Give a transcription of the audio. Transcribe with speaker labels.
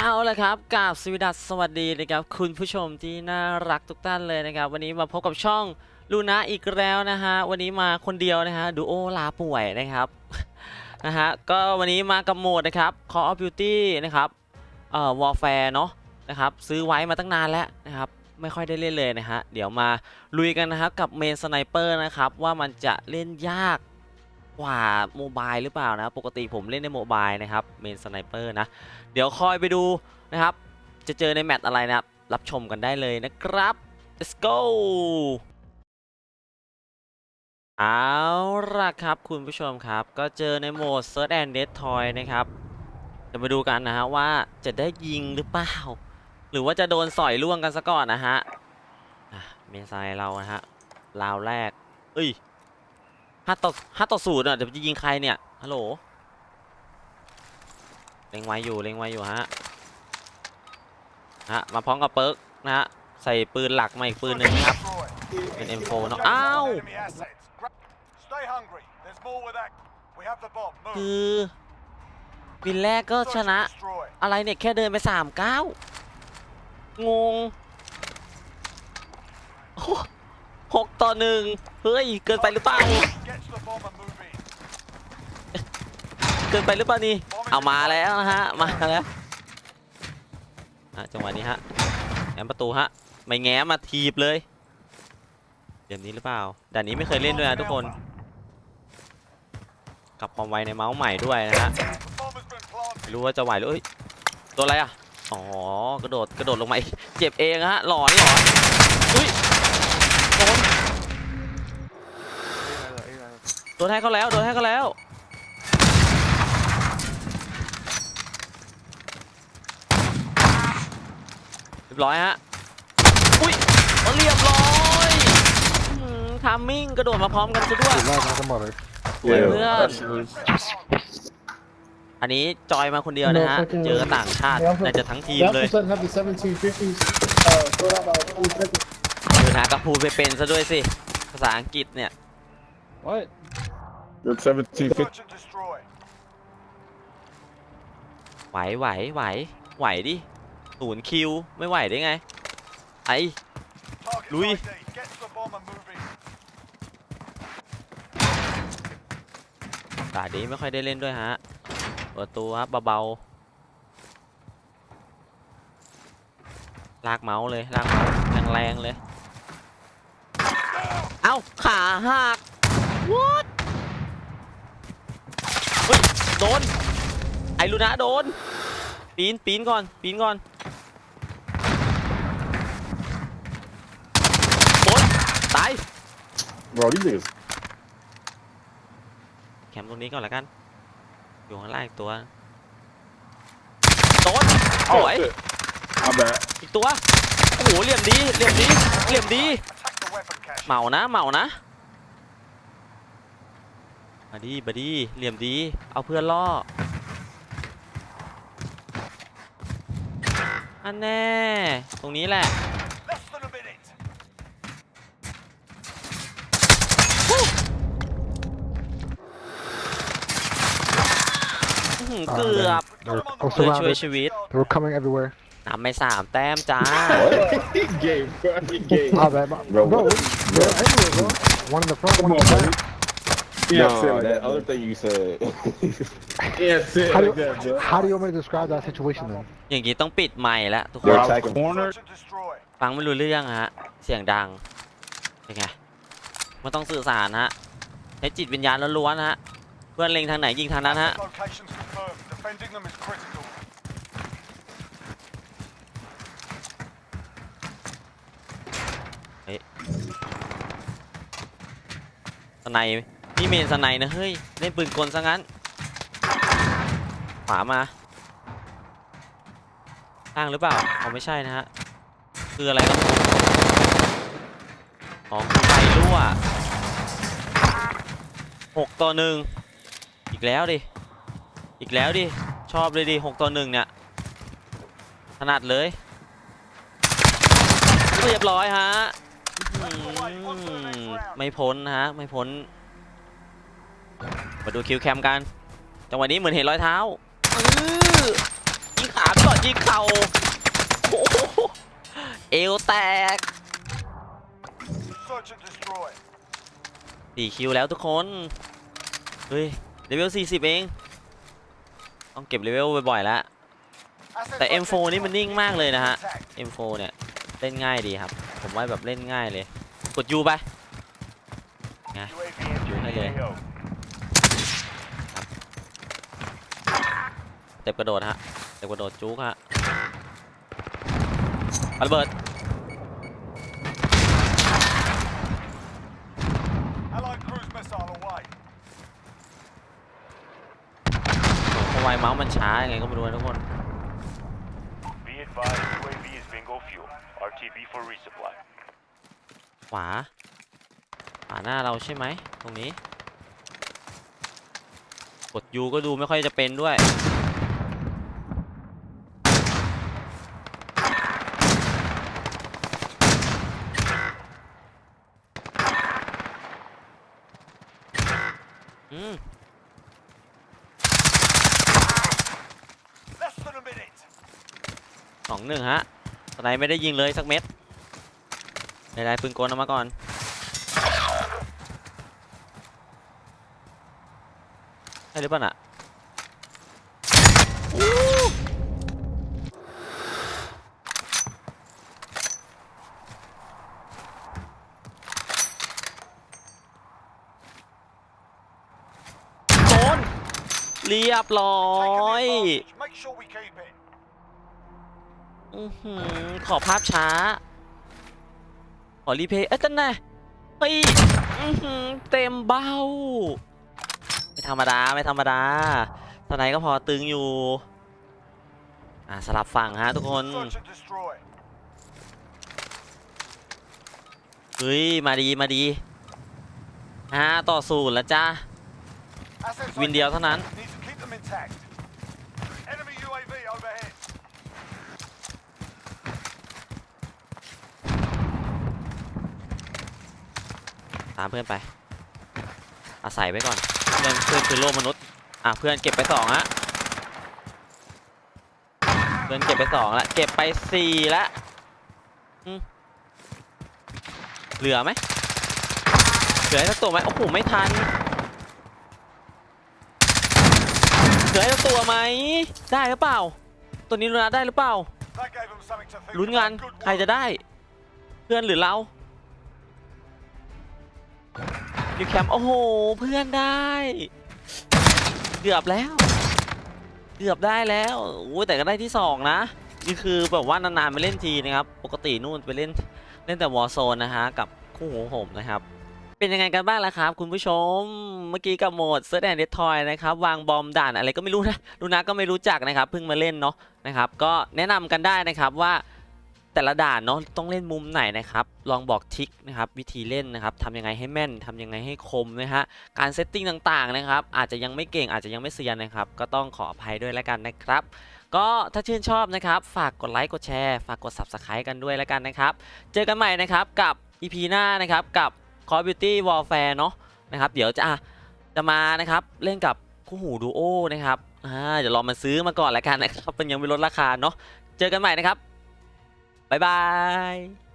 Speaker 1: เอาละครับกราบสวสดัสสวัสดีนะครับ คุณผู้ชมที่น่ารักทุกท่านเลยนะครับ วันนี้มาพบกับช่องลูนะอีกแล้วนะฮะ วันนี้มาคนเดียวนะฮะดูโอลาป่วยนะครับ นะฮะ ก็วันนี้มากับโหมดนะครับ Call of Duty นะครับเอ่อ Warfare เนาะนะครับ ซื้อไว้มาตั้งนานแล้วนะครับ ไม่ค่อยได้เล่นเลยนะฮะ เดี๋ยวมาลุยกันนะครับกับเมนสไนเปอร์นะครับ ว่ามันจะเล่นยาก กว่าโมบายหรือเปล่านะ ปกติผมเล่นในโมบายนะครับเมนสไนเปอร์นะ เดี๋ยวคอยไปดูนะครับ จะเจอในแมตช์อะไรนะครับ รับชมกันได้เลยนะครับ let's go เอาล่ะครับคุณผู้ชมครับ ก็เจอในโหมด Search and Destroy นะครับจะมาดูกันนะฮะว่าจะได้ยิงหรือเปล่า หรือว่าจะโดนสอยล่วงกันซะก่อนนะฮะเมซายเรานะฮะราวแรก เอ้ย ห้าต่อห้าต่อศูนย์อะเดี๋ยวจะยิงใครเนี่ยฮัลโหลเล็งไว้อยู่เล็งไว้อยู่ฮะฮะมาพร้อมกับเปิร์กนะฮะใส่ปืนหลักมาอีกปืนหนึ่งนะครับเป็น M4 เนอะอ้าว
Speaker 2: Stay hungry. There's more where that. We have the bomb.
Speaker 1: คื
Speaker 2: Move.
Speaker 1: อวินแรกก็ชนะ
Speaker 2: Search and destroy.
Speaker 1: อะไรเนี่ยแค่เดินไปสามก้าวงงโอ้หกต่อหนึ่งเฮ้ย เกินไปหรือเปล่า เกินไปหรือเปล่านี่ เอามาแล้วนะฮะ มาแล้วจังหวะนี้ฮะแง้มประตูฮะ ไม่แง้มมาทีบเลยเดี๋ยวนี้หรือเปล่าด่านนี้ไม่เคยเล่นด้วยนะทุกคน กับความไวในเมาส์ใหม่ด้วยนะฮะไม่รู้ว่าจะไหวหรือเอ้ย ตัวอะไรอะ อ๋อ กระโดด กระโดดลงมาเจ็บเองฮะ หลอนหลอน โดนให้เขาแล้ว โดนให้เขาแล้ว เรียบร้อยฮะ อุ้ยเอาเรียบร้อยทามมิ่งกระโดดมาพร้อมกันซะด้วย
Speaker 3: Live like a mother.
Speaker 1: สวยเพื่อน อันนี้จอยมาคนเดียวนะฮะ เจอต่างชาติน่าจะทั้งทีม
Speaker 3: They
Speaker 1: เลย
Speaker 3: also said have the 1750s. Uh, throw out about 20 seconds.
Speaker 1: เดินหากระพูไปเป็นซะด้วยสิ ภาษาอังกฤษเนี่ย
Speaker 3: What?
Speaker 4: Good 1750.
Speaker 2: Search and destroy.
Speaker 1: ไหวไหวไหวไหวดิศูนย์คิวไม่ไหวได้ไงไอ
Speaker 2: Target
Speaker 1: Louis.
Speaker 2: ID. Get to the bomb and move in.
Speaker 1: ตาดีไม่ค่อยได้เล่นด้วยฮะเปิดตัวครับเบาๆ ลากเมาส์เลย ลากเมาส์แรงๆเลย เอ้า ขาหัก what เฮ้ย โดน ไอลูนะโดน ปีนปีนก่อน ปีนก่อนโดนตาย
Speaker 4: Bro, these niggas.
Speaker 1: แคมป์ตรงนี้ก่อนละกัน อยู่ข้างล่างอีกตัว โดนส
Speaker 4: Oh,
Speaker 1: วย
Speaker 4: shit. My bad.
Speaker 1: อีกตัว โอ้โห เหลี่ยมดี เหลี่ยมดี เหลี่ยมดี
Speaker 2: Attack the weapon cache.
Speaker 1: เหมานะ เหมานะ มาดีมาดีเหลี่ยมดี เอาเพื่อนล่อ อันแน่ ตรงนี้แหละ
Speaker 2: Less than a minute.
Speaker 1: อื้อหือเกือบ
Speaker 3: They were all
Speaker 1: เพื่อช่วย
Speaker 3: surrounded.
Speaker 1: ชีวิต
Speaker 3: They were coming everywhere.
Speaker 1: นำไปสามแต้มจ้า
Speaker 4: What? he gay, bro. He gay.
Speaker 3: My bad. my-
Speaker 4: Bro,
Speaker 3: Bro,
Speaker 4: what?
Speaker 3: they're everywhere, bro. One in the front,
Speaker 4: Come
Speaker 3: one
Speaker 4: on,
Speaker 3: in the
Speaker 4: buddy.
Speaker 3: Back.
Speaker 4: no, that other thing you said. yeah, say it
Speaker 3: How do,
Speaker 4: like that, bro.
Speaker 3: how do you want me to describe that situation then?
Speaker 1: อย่างนี้ต้องปิดไมค์แล้วทุกค
Speaker 4: They're
Speaker 1: น
Speaker 4: attacking.
Speaker 2: Search and destroy.
Speaker 1: ฟังไม่รู้เรื่องฮะ เสียงดังเป็นไงมันต้องสื่อสารฮะใช้จิตวิญญาณล้วนๆฮะ เพื่อนเล็งทางไหนยิงทางนั้นฮะ
Speaker 2: Locations confirmed. Defending them is critical.
Speaker 1: สไนป์ นี่เมนสไนป์นะเฮ้ย เล่นปืนกลซะงั้น ขวามาข้งหรือเปล่าเอาไม่ใช่นะฮะ คืออะไรก็ไม่รู้อ๋อคือไฟรั่วหกต่อหนึ่งอีกแล้วดิ อีกแล้วดิ ชอบเลยดิหกต่อหนึ่งเนี่ย ถนัดเลย เรียบร้อยฮะ ไม่พ้นนะฮะ ไม่พ้น มาดูคิวแคมกัน จังหวะนี้เหมือนเห็นรอยเท้าออยิงขาไปก่อนยิงเข่าเอวแตกสี่คิวแล้วทุกคน เฮ้ยเลเวล40 เอง ต้องเก็บเลเวลบ่อยๆแล้วแต่ M4 นี่มันนิ่งมากเลยนะฮะ M4 เนี่ย เล่นง่ายดีครับ ผมว่าแบบเล่นง่ายเลย กดยูไป
Speaker 2: UAV
Speaker 1: Chú hay
Speaker 2: entering
Speaker 1: lề.
Speaker 2: AO.
Speaker 1: เต็บกระโดดฮะเต็บกระโดดจุกฮะปาระเบิด
Speaker 2: Allied cruise missile away.
Speaker 1: ทำไมเมาส์มันช้ายังไงก็ไม่รู้นะทุกคน
Speaker 2: Be advised, UAV is bingo fuel. RTB for resupply.
Speaker 1: ขวา ขวาหน้าเราใช่ไหม ตรงนี้ กดยูก็ดูไม่ค่อยจะเป็นด้วย อืม
Speaker 2: Less than a minute.
Speaker 1: สองหนึ่งฮะสไนไม่ได้ยิงเลยสักเม็ดไม่ได้ปืนกลเอามาก่อน ใช่หรือเปล่าน่ะโดน เรียบร้อย
Speaker 2: Taking the advantage. Make sure we keep it.
Speaker 1: อื้อหือขอภาพช้า ขอรีเพย์เอ้ยจันน่ะเฮ้ยอื้อหือเต็มเบ้า ไม่ธรรมดา ไม่ธรรมดาสไนก็พอตึงอยู่ อ่าสลับฝั่งฮะทุกคน
Speaker 2: Search and destroy.
Speaker 1: เฮ้ย มาดีมาดีห้าต่อศูนย์แล้วจ้า
Speaker 2: Assets
Speaker 1: วินเดียวเท่านั้น
Speaker 2: Need to keep them intact. Enemy UAV overhead.
Speaker 1: ตามเพื่อนไป อาศัยไว้ก่อนเพื่อนเพื่อนคือโลกมนุษย์ อะเพื่อนเก็บไปสองละเพื่อนเก็บไปสองละ เก็บไปสี่ละอืมเหลือไหมเหลือให้สักตัวไหมโอ้โหไม่ทัน เห ลือให้ตัวไหมได้หรือเปล่า ตัวนี้ลูนาได้หรือเปล่าลุ้นงานใครจะได้ เพื่อนหรือเราดิวแคมป์โอ้โหเพื่อนได้เกือบแล้วเกือบได้แล้วโอ้ยแต่ก็ได้ที่สองนะนี่คือแบบว่านานๆไปเล่นทีนะครับ ปกตินู่นไปเล่นเล่นแต่วอร์โซนนะฮะกับคู่หูผมนะครับ เป็นยังไงกันบ้างล่ะครับ คุณผู้ชมเมื่อกี้กับโหมดเซอร์แดนเดทอยนะครับ วางบอมด่านอะไรก็ไม่รู้นะลูนะก็ไม่รู้จักนะครับ เพิ่งมาเล่นเนาะนะครับ ก็แนะนำกันได้นะครับว่าแต่ละด่านเนาะต้องเล่นมุมไหนนะครับ ลองบอกทิกนะครับวิธีเล่นนะครับทำยังไงให้แม่นทำยังไงให้คมนะฮะการเซตติ้งต่างๆนะครับ อาจจะยังไม่เก่งอาจจะยังไม่เซียนนะครับ ก็ต้องขออภัยด้วยแล้วกันนะครับก็ถ้าชื่นชอบนะครับ ฝากกดไลค์กดแชร์ ฝากกด subscribe กันด้วยแล้วกันนะครับ เจอกันใหม่นะครับกับ EP หน้านะครับกับ คอร์บิวตี้วอลแฟร์เนาะนะครับเดี๋ยวจะจะมานะครับเล่นกับคู่หูดูโอนะครับอ่าเดี๋ยวรอมาซื้อมาก่อนแล้วกันนะครับมันยังไม่ลดราคาเนาะเจอกันใหม่นะครับบ๊ายบาย